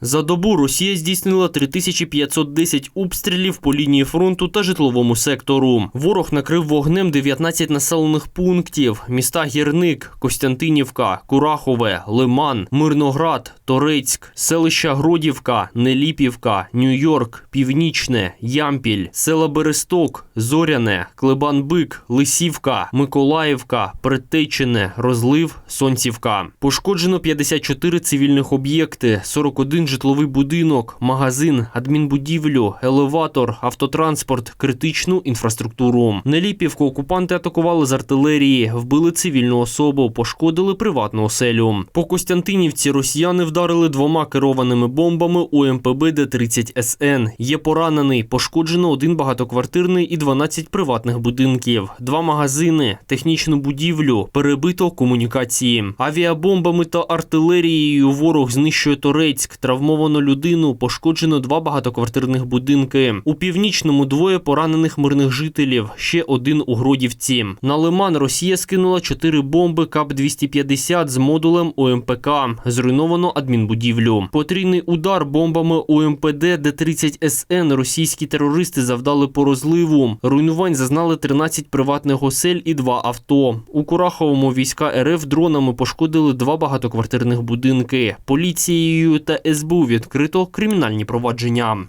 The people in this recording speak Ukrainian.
За добу Росія здійснила 3510 обстрілів по лінії фронту та житловому сектору. Ворог накрив вогнем 19 населених пунктів: міста Гірник, Костянтинівка, Курахове, Лиман, Мирноград, Торецьк, селища Гродівка, Неліпівка, Нью-Йорк, Північне, Ямпіль, села Бересток, Зоряне, Клебан-Бик, Лисівка, Миколаївка, Предтечине, Розлив, Сонцівка. Пошкоджено 54 цивільних об'єкти, 41 житловий будинок, магазин, адмінбудівлю, елеватор, автотранспорт, критичну інфраструктуру. Неліпівку окупанти атакували з артилерії, вбили цивільну особу, пошкодили приватну оселю. По Костянтинівці росіяни вдарили двома керованими бомбами у МПБ Д-30 СН. Є поранений, пошкоджено один багатоквартирний і 12 приватних будинків, два магазини, технічну будівлю, перебито комунікації. Авіабомбами та артилерією ворог знищує Торецьк, травмовано людину, пошкоджено два багатоквартирних будинки. У північному двоє поранених мирних жителів, ще один у Гродівці. На Лиман Росія скинула чотири бомби КАП-250 з модулем ОМПК. Зруйновано адмінбудівлю. Потрійний удар бомбами УМПД Д-30 СН російські терористи завдали по розливу. Руйнувань зазнали 13 приватних осель і два авто. У Кураховому війська РФ дронами пошкодили два багатоквартирних будинки. Поліцією та СБУ відкрито кримінальні провадження.